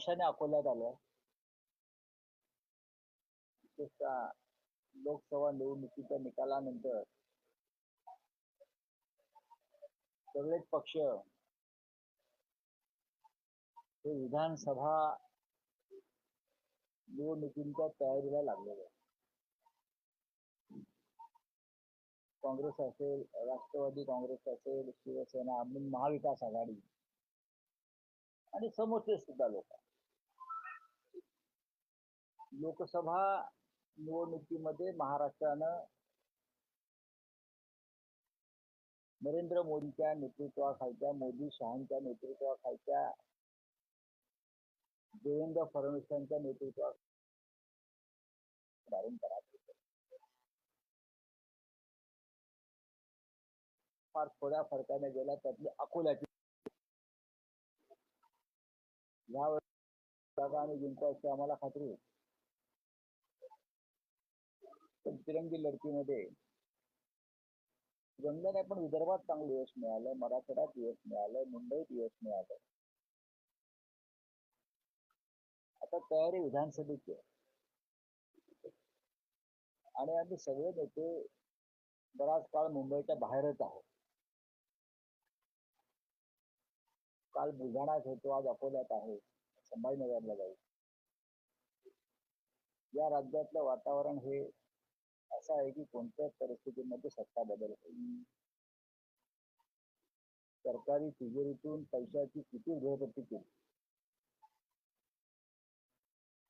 वर्षाने अकोल्यात आलो. विशेषतः लोकसभा निवडणुकीच्या निकालानंतर सगळेच पक्ष हे विधानसभा निवडणुकींच्या तयारीला लागलेले. काँग्रेस असेल राष्ट्रवादी काँग्रेस असेल शिवसेना महाविकास आघाडी. आणि समोरचे सुद्धा लोक. लोकसभा निवडणुकीमध्ये महाराष्ट्रानं नरेंद्र मोदीच्या नेतृत्वाखालच्या मोदी शहांच्या नेतृत्वाखालच्या देवेंद्र फडणवीसांच्या नेतृत्वात धारण फार थोड्या फरकाने गेला त्यातली अकोल्याची. यावेळी जागा आणि जिंकायची आम्हाला खात्री होती. पण तिरंगी लढतीमध्ये जमलं पण विदर्भात चांगलं यश मिळालं मराठवाड्यात यश मिळालं मुंबईत यश मिळालं. आता तयारी विधानसभेची आहे. आणि आम्ही सगळे नेते बराच काळ मुंबईच्या बाहेरच आहोत. काल बुलढाण्यात होतो आज अकोल्यात आहे संभाजीनगरला जाऊ. या राज्यातलं वातावरण हे असं आहे की कोणत्याच परिस्थितीमध्ये सत्ता बदल होईल? सरकारी तिजोरीतून पैशाची किती गृहपट्टी केली?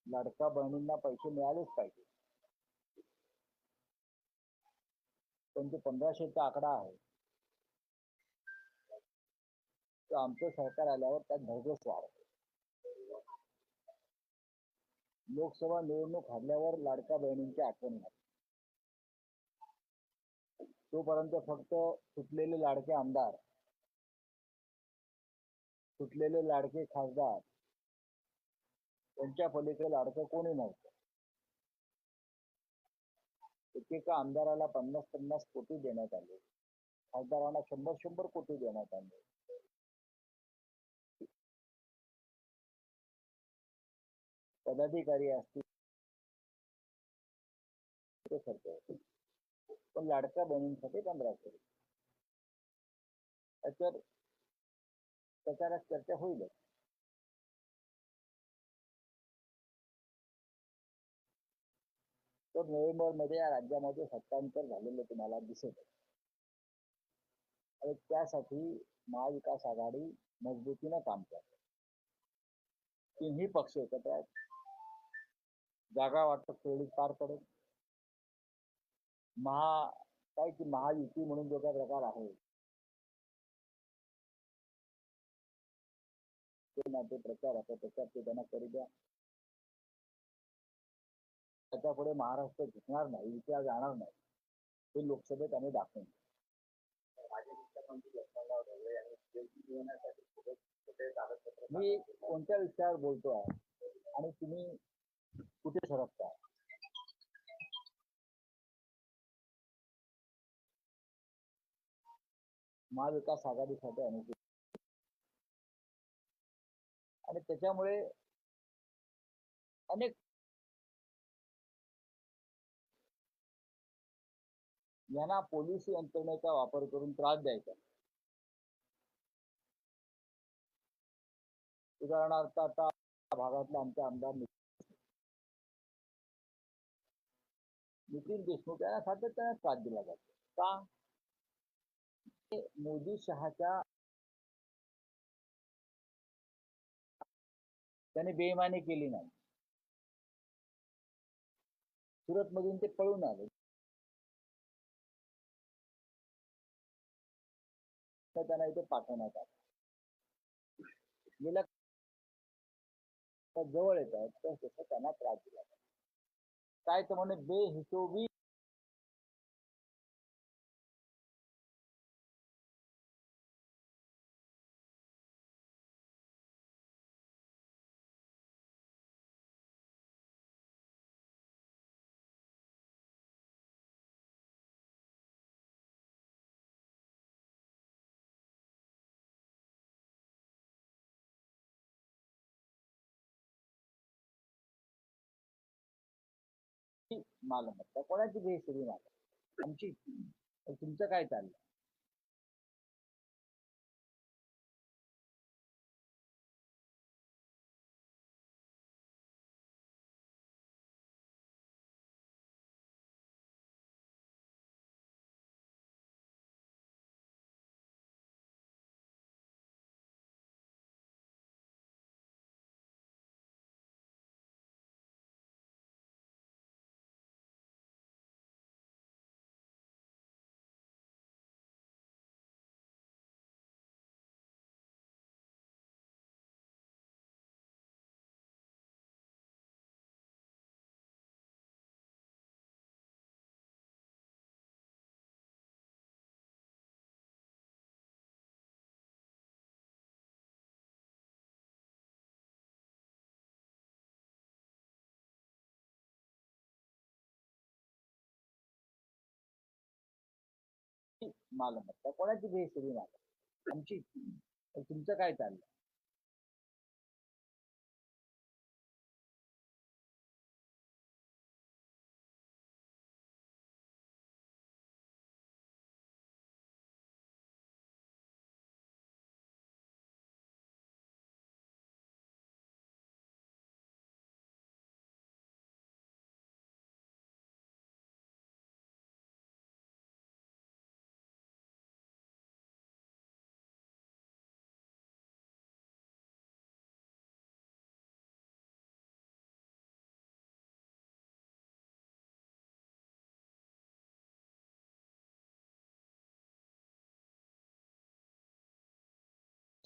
लाडका बहिणींना पैसे मिळालेच पाहिजे. पण जो पंधराशेचा आकडा आहे. तो आमचं सरकार आल्यावर त्यात भरघोस वाढ लोकसभा निवडणूक हरल्यावर लाडका बहिणींची आठवण झाली तोपर्यंत फक्त सुटलेले लाडके आमदार सुटलेले लाडके खासदार त्यांच्या पलीकडे लाडकं कोणी नव्हतं. एकेका आमदाराला पन्नास पन्नास कोटी देण्यात आले. खासदारांना शंभर शंभर कोटी देण्यात आले. पदाधिकारी असतील. ते खर्च पण लाडक्या बहिणींसाठी पंधरा करू त्याच्यावर प्रचारात चर्चा होईलच तर नोव्हेंबरमध्ये या राज्यामध्ये सत्तांतर झालेलं तुम्हाला दिसेल आणि त्यासाठी महाविकास आघाडी मजबूतीनं काम करते. तिन्ही पक्ष एकत्र आहेत. जागा वाटप तेवढी पार पडेल. महा काय की महायुती म्हणून जो काय प्रकार आहे ते नाते प्रचार आता प्रचार ते त्यांना करू द्या. त्याच्या पुढे महाराष्ट्र जिंकणार नाही विचार जाणार नाही. हे लोकसभेत आम्ही दाखवून मी कोणत्या विषयावर बोलतो आहे आणि तुम्ही कुठे सरकता? महाविकास आघाडीसाठी अनुकूल आणि त्याच्यामुळे अनेक यांना पोलीस यंत्रणेचा वापर करून त्रास द्यायचा. उदाहरणार्थ आता भागातला आमचे आमदार नितीन देशमुख यांना सातत्याने त्रास दिला जातो. का? मोदी शहाच्या त्याने बेमानी केली नाही. सुरत मधून ते पळून आले. त्यांना इथे पाठवण्यात आलं. गेल्या जवळ येत आहेत तसं त्यांना त्रास दिला. काय तर म्हणे बेहिशोबी मालमत्ता. कोणाची बेहिशेबी मालमत्ता आमची. तुमचं काय चाललं मालमत्ता कोणाची बेहिशेबी मालमत्ता आमची. तुमचं काय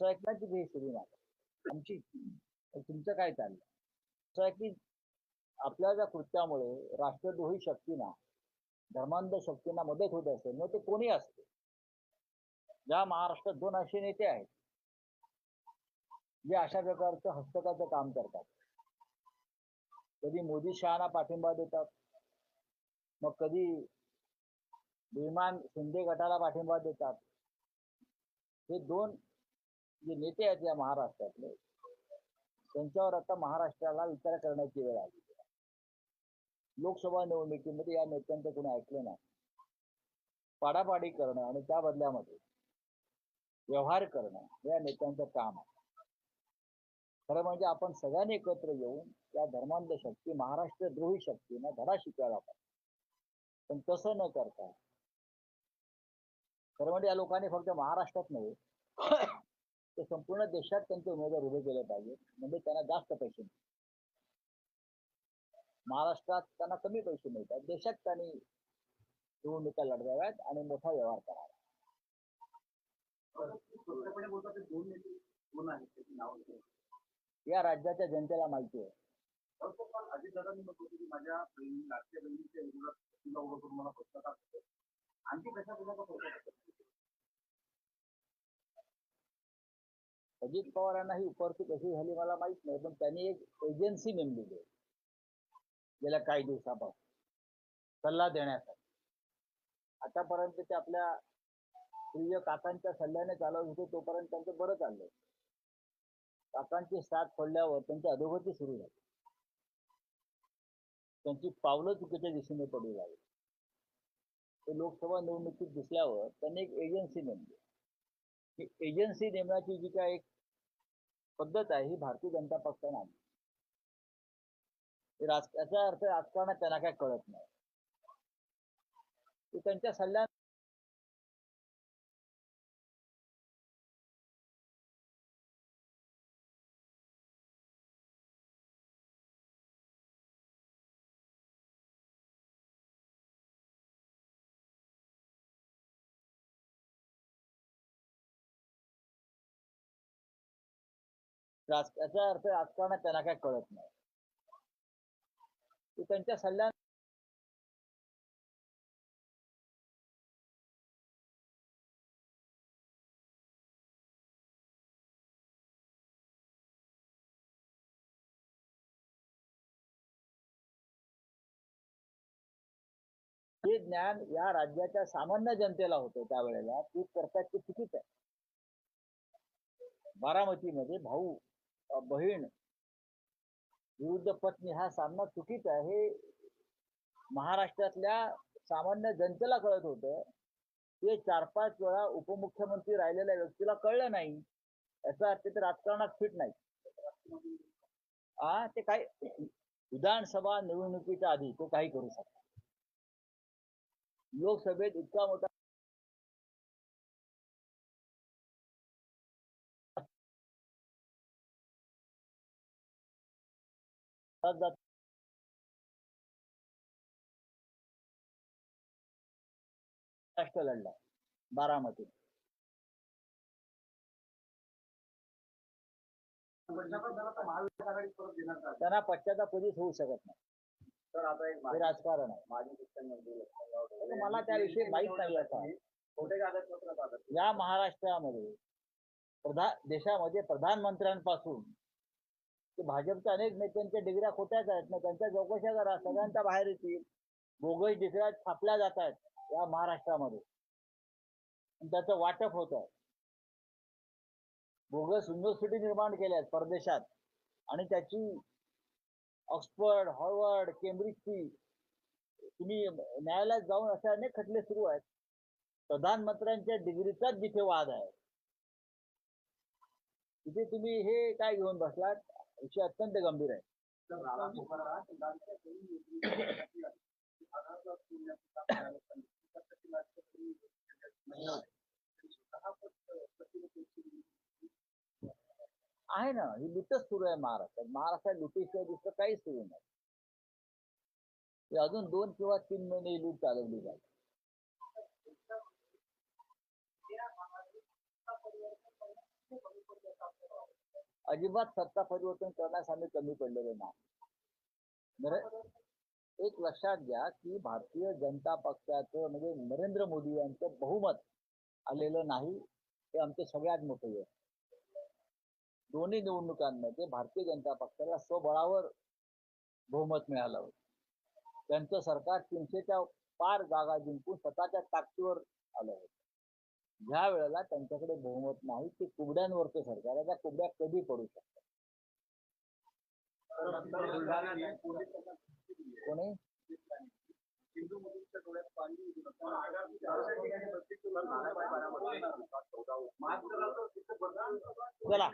चाललं स्वयंपाकाची बेहिशेबी मालमत्ता आमची तुमचं काय चाललं? असं आहे की आपल्या ज्या कृत्यामुळे राष्ट्रद्रोही शक्तींना धर्मांध शक्तींना मदत होत असेल मग ते कोणी असते? ज्या महाराष्ट्रात दोन असे नेते आहेत जे अशा प्रकारचं हस्तकाचं काम करतात. कधी मोदी शहाना पाठिंबा देतात मग कधी विमान शिंदे गटाला पाठिंबा देतात. हे दोन जे नेते आहेत या महाराष्ट्रातले त्यांच्यावर आता महाराष्ट्राला विचार करण्याची वेळ आली. लोकसभा निवडणुकीमध्ये या नेत्यांचं कोणी ऐकलं नाही. पाडापाडी करणं आणि त्या बदल्यामध्ये व्यवहार करणं या नेत्यांचं काम आहे. खरं म्हणजे आपण सगळ्यांनी एकत्र येऊन या धर्मांध शक्ती महाराष्ट्र द्रोही शक्तीनं धडा शिकायला पाहिजे. पण तसं न करता खरं म्हणजे या लोकांनी फक्त महाराष्ट्रात नव्हे तर संपूर्ण देशात त्यांचे उमेदवार उभे केले पाहिजेत म्हणजे त्यांना जास्त पैसे मिळतील महाराष्ट्रात त्यांना कमी पैसे मिळतात. देशात त्यांनी निवडणुका लढवाव्यात आणि मोठा व्यवहार करावा. ते. या राज्याच्या जनतेला माहिती आहे. की माझ्या बहिणी लाटक्या बहिणीच्या विरोधात तिला उभं करून मला पश्चाताप होतो आणखी कशा प्रकारचा पश्चाताप होतो? अजित पवारांना ही उपरती कशी झाली मला माहीत नाही पण त्यांनी एक एजन्सी नेमलेली आहे गेल्या काही दिवसापासून. सल्ला देण्यासाठी. आतापर्यंत ते आपल्या प्रिय काकांच्या सल्ल्याने चालवत होते तोपर्यंत त्यांचं बरं चाललंय. काकांची साथ पडल्यावर त्यांची अधोगती सुरू झाली. त्यांची पावलं चुकीच्या दिशेने पडू लागली. ते लोकसभा निवडणुकीत दिसल्यावर त्यांनी एक एजन्सी नेमली. एजन्सी नेमण्याची जी काय एक पद्धत आहे ही भारतीय जनता पक्षाने आणली. राज याचा अर्थ राजकारणात त्यांना काय कळत नाही. ते त्यांच्या सल्ल्या याचा अर्थ राजकारणात त्यांना काय कळत नाही. ते त्यांच्या सल्ल्या हे ज्ञान या राज्याच्या सामान्य जनतेला होतं त्यावेळेला ते करतात ते चुकीच आहे. बारामतीमध्ये भाऊ बहीण विरुद्ध पत्नी हा सामना चुकीचा आहे. हे महाराष्ट्रातल्या सामान्य जनतेला कळत होतं. ते चार पाच वेळा उपमुख्यमंत्री राहिलेल्या व्यक्तीला कळलं नाही. याचा अर्थ ते राजकारणात फिट नाही हा ते काय विधानसभा निवडणुकीच्या आधी तो काही करू शकतो लोकसभेत इतका मोठा जात राष्ट्र लढला बारामती त्यांना पश्चाताप कधीच होऊ शकत नाही तर आता एक हे राजकारण आहे माजी शिक्षणमंत्री आता मला त्याविषयी माहीत नाही आता खोटे कागदपत्र या महाराष्ट्रामध्ये प्रधान देशामध्ये प्रधानमंत्र्यांपासून की भाजपच्या अनेक नेत्यांच्या डिग्र्या खोट्याच आहेत. ना त्यांच्या चौकशा करा. सगळ्यांच्या बाहेर येतील. बोगस डिग्र्या छापल्या जात आहेत या महाराष्ट्रामध्ये. त्याचं वाटप होत आहे. बोगस युनिव्हर्सिटी निर्माण केल्या आहेत परदेशात. आणि त्याची ऑक्सफर्ड हॉर्वर्ड केम्ब्रिजची तुम्ही न्यायालयात जाऊन असे अनेक खटले सुरू आहेत. प्रधानमंत्र्यांच्या डिग्रीचाच जिथे वाद आहे. तिथे तुम्ही हे काय घेऊन बसलात? विषय अत्यंत गंभीर आहे. आहे ना ही लुटच सुरू आहे महाराष्ट्रात महाराष्ट्रात लुटीशिवाय दुसरं काहीच सुरू नाही. अजून दोन किंवा तीन महिने लूट चालवली जाईल. अजिबात सत्ता परिवर्तन करण्यास आम्ही कमी पडलेलो नाही. एक लक्षात घ्या की भारतीय जनता पक्षाचं म्हणजे नरेंद्र मोदी यांचं बहुमत आलेलं नाही हे आमचं सगळ्यात मोठं आहे दोन्ही निवडणुकांमध्ये भारतीय जनता पक्षाला स्वबळावर बहुमत मिळालं होतं. त्यांचं सरकार तीनशेच्या पार जागा जिंकून स्वतःच्या ताकदीवर आलं होतं. ज्या वेळेला त्यांच्याकडे बहुमत नाही ते कुबड्यांवरचं सरकार आहे त्या कुबड्या कधी पडू शकतात? कोणी? चला.